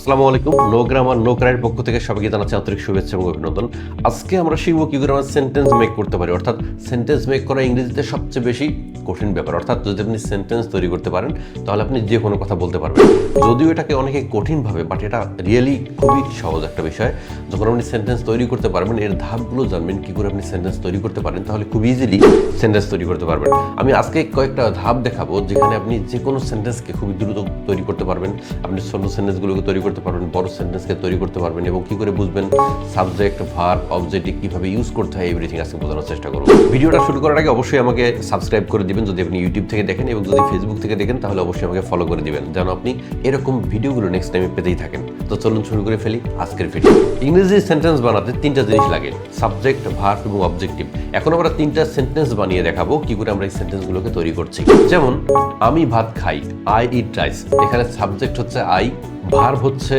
আসসালামু আলাইকুম। No grammar no ক্রাইয়ের পক্ষ থেকে সবাইকে জানাচ্ছি আন্তরিক শুভেচ্ছা এবং অভিনন্দন। আজকে আমরা শিখব কি করে আমরা সেন্টেন্স মেক করতে পারি। অর্থাৎ সেন্টেন্স মেক করা ইংরেজিতে সবচেয়ে বেশি কঠিন ব্যাপার। অর্থাৎ যদি আপনি সেন্টেন্স তৈরি করতে পারেন, তাহলে আপনি যে কোনো কথা বলতে পারবেন। যদিও এটাকে অনেকে কঠিন ভাবে বাট এটা রিয়েলি খুবই সহজ একটা বিষয়। যখন আপনি সেন্টেন্স তৈরি করতে পারবেন, এর ধাপগুলো জানবেন, কি করে আপনি সেন্টেন্স তৈরি করতে পারেন, তাহলে খুব ইজিলি সেন্টেন্স তৈরি করতে পারবেন। আমি আজকে কয়েকটা ধাপ দেখাবো, যেখানে আপনি যে কোনো সেন্টেন্সকে খুবই দ্রুত তৈরি করতে পারবেন। আপনি ছোট সেন্টেন্সগুলোকে তৈরি করতে পারবেন, বড় সেন্টেন্সকে তৈরি করতে পারবেন এবং কি করে বুঝবেন সাবজেক্ট ভার অবজেক্টিভ কীভাবে ইউজ করতে হয় এভরিথিং আজকে বোঝানোর চেষ্টা করব। ভিডিওটা শুরু করার আগে অবশ্যই আমাকে সাবস্ক্রাইব করে দিবেন, যদি আপনি ইউটিউব থেকে দেখেন এবং যদি ফেসবুক থেকে দেখেন, তাহলে অবশ্যই আমাকে ফলো করে দিবেন, যেন আপনি এরকম ভিডিওগুলো নেক্সট টাইমে পেতেই থাকেন। তো চলুন শুরু করে ফেলি আজকের ভিডিও ইংরেজি সেন্টেন্স বানাতে তিনটা জিনিস লাগে সাবজেক্ট ভার্ব এবং অবজেক্টিভ এখন আমরা তিনটা সেন্টেন্স বানিয়ে দেখাবো, কি করে আমরা এই সেন্টেন্সগুলোকে তৈরি করছি। যেমন, আমি ভাত খাই আই ইট রাইস এখানে সাবজেক্ট হচ্ছে আই ভার্ব হচ্ছে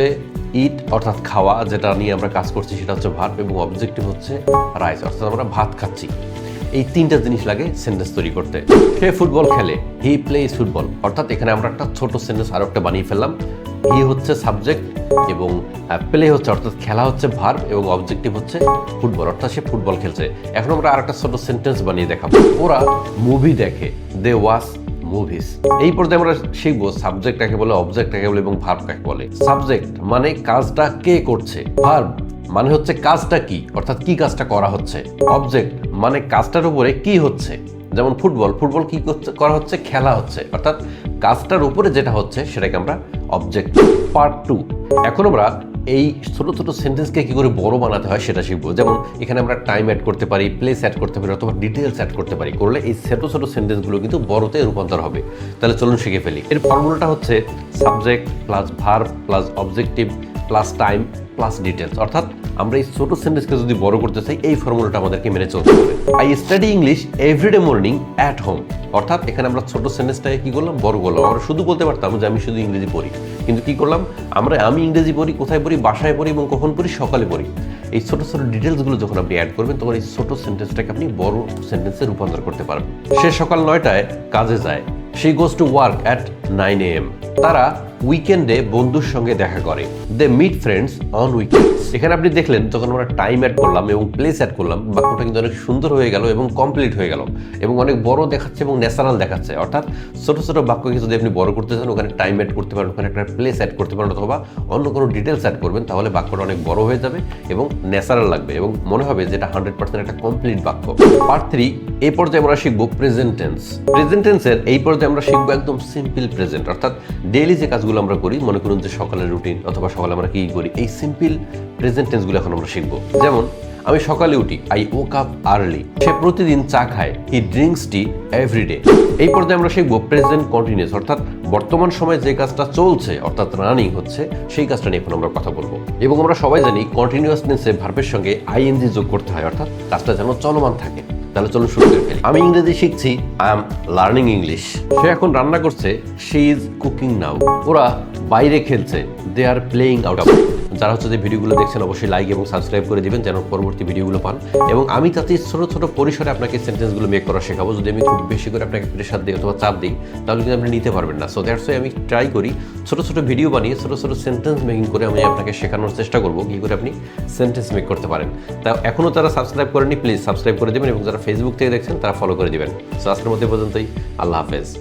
ইট অর্থাৎ খাওয়া, যেটা নিয়ে আমরা কাজ করছি, সেটা হচ্ছে ভার্ব এবং অবজেক্টিভ হচ্ছে রাইস অর্থাৎ আমরা ভাত খাচ্ছি। এই তিনটা জিনিস লাগে সেন্টেন্স তৈরি করতে। সে ফুটবল খেলে? হি প্লেস ফুটবল অর্থাৎ এখানে আমরা একটা ছোট সেন্টেন্স আরও একটা বানিয়ে ফেললাম। হি হচ্ছে সাবজেক্ট এবং প্লে হচ্ছে, অর্থাৎ খেলা হচ্ছে ভার্ব এবং অবজেক্টিভ হচ্ছে ফুটবল, অর্থাৎ সে ফুটবল খেলছে। এখন আমরা আরেকটা ছোট সেন্টেন্স বানিয়ে দেখাবো। ওরা মুভি দেখে। দে ওয়াচ মুভিস এই পর্যায়ে আমরা শিখব সাবজেক্ট কাকে বলে অবজেক্ট কাকে বলে এবং ভার্ব কাকে বলে। সাবজেক্ট মানে কাজটা কে করছে ভার্ব মানে হচ্ছে কাজটা কি, অর্থাৎ কি কাজটা করা হচ্ছে। অবজেক্ট মানে কাজটার উপরে কি হচ্ছে, যেমন ফুটবল ফুটবল কি করা হচ্ছে, খেলা হচ্ছে, অর্থাৎ কাজটার উপরে যেটা হচ্ছে সেটাকে আমরা অবজেক্ট পার্ট টু এখন আমরা এই ছোট ছোট সেন্টেন্সকে কি করে বড় বানাতে হয় সেটা শিখব। যেমন এখানে আমরা টাইম অ্যাড করতে পারি প্লেস অ্যাড করতে পারি অথবা ডিটেলস অ্যাড করতে পারি। করলে এই ছোট ছোট সেন্টেন্সগুলো কিন্তু বড়তে রূপান্তর হবে। তাহলে চলুন শিখে ফেলি। এর ফর্মুলাটা হচ্ছে subject plus verb plus objective plus time plus details অর্থাৎ আমরা এই ছোট সেন্টেন্সকে যদি বড় করতে চাই, এই ফর্মুলাটা আমাদেরকে মেনে চলতে হবে। I study English everyday morning at home অর্থাৎ এখানে আমরা ছোট সেন্টেন্সটাকে কি করলাম? বড় করলাম। আমরা শুধু বলতে পারতাম যে আমি শুধু ইংরেজি পড়ি। কিন্তু কি করলাম? আমরা, আমি ইংরেজি পড়ি, কোথায় পড়ি, বাসায় পড়ি এবং কখন পড়ি? সকালে পড়ি। এই ছোট ছোট ডিটেলসগুলো যখন আপনি অ্যাড করবেন, তখন এই ছোট সেন্টেন্সটাকে আপনি বড় সেন্টেন্সে রূপান্তর করতে পারবেন। সে সকাল নয়টায় কাজে যায়। সে goes to work at nine AM তারা উইকেন্ডে বন্ধুর সঙ্গে দেখা করে। They meet friends on weekend এখানে আপনি দেখলেন, যখন আমরা টাইম অ্যাড করলাম এবং প্লেস অ্যাড করলাম, বাক্যটা কিন্তু অনেক সুন্দর হয়ে গেল এবং কমপ্লিট হয়ে গেল এবং অনেক বড় দেখাচ্ছে এবং ন্যাচারাল দেখাচ্ছে। অর্থাৎ ছোট ছোট বাক্যকে যদি আপনি বড় করতে চান, ওখানে টাইম অ্যাড করতে পারেন, ওখানে একটা প্লেস অ্যাড করতে পারেন অথবা অন্য কোনো ডিটেলস অ্যাড করবেন, তাহলে বাক্যটা অনেক বড় হয়ে যাবে এবং ন্যাচারাল লাগবে এবং মনে হবে যেটা হান্ড্রেড পার্সেন্ট একটা কমপ্লিট বাক্য। পার্ট থ্রি এই পর্যায়ে আমরা শিখব প্রেজেন্ট টেন্স প্রেজেন্ট এই পর্যায়ে আমরা শিখব একদম সিম্পল প্রেজেন্ট অর্থাৎ ডেইলি যে কাজগুলো আমরা করি, মনে করুন যে সকালের রুটিন অথবা সকালে আমরা কি করি, এই সিম্পল প্রেজেন্ট টেন্সগুলো এখন আমরা শিখব। যেমন, আমি সকালে উঠি আই ও কাপ আর্লি সে প্রতিদিন চা খায় হি ড্রিঙ্কস টি এভরিডে এই পর্যায়ে আমরা শিখব প্রেজেন্ট কন্টিনিউস অর্থাৎ বর্তমান সময়ে যে কাজটা চলছে, অর্থাৎ রানিং হচ্ছে, সেই কাজটা নিয়ে এখন আমরা কথা বলব। এবং আমরা সবাই জানি কন্টিনিউয়াস টেন্সে ভার্বের সঙ্গে আইএনজি যোগ করতে হয়, অর্থাৎ কাজটা যেন চলমান থাকে। তাহলে চলো শুরু করে ফেলি। আমি ইংরেজি শিখছি আই এম লার্নিং ইংলিশ সে এখন রান্না করছে শি ইজ কুকিং নাও ওরা বাইরে খেলছে they are playing out of যারা হচ্ছে যে ভিডিওগুলো দেখছেন, অবশ্যই লাইক এবং সাবস্ক্রাইব করে দিবেন যেন পরবর্তী ভিডিওগুলো পান। এবং আমি তাতে ছোট ছোট পরিসরে আপনাকে সেন্টেন্সগুলো মেক করা শেখাবো। যদি আমি খুব বেশি করে আপনাকে প্রেশার দিই অথবা চাপ দিই, তাহলে কিন্তু আপনি নিতে পারবেন না। সো দ্যাটস ওয়াই আমি ট্রাই করি ছোট ছোট ভিডিও বানিয়ে ছোট ছোট সেন্টেন্স মেকিং করে আমি আপনাকে শেখানোর চেষ্টা করব, কী করে আপনি সেন্টেন্স মেক করতে পারেন। তা এখনও তারা সাবস্ক্রাইব করেনি প্লিজ সাবস্ক্রাইব করে দেবেন এবং যারা ফেসবুক থেকে দেখছেন, তারা ফলো করে দিবেন। সো আজকের মধ্যে পর্যন্তই। আল্লাহ হাফেজ।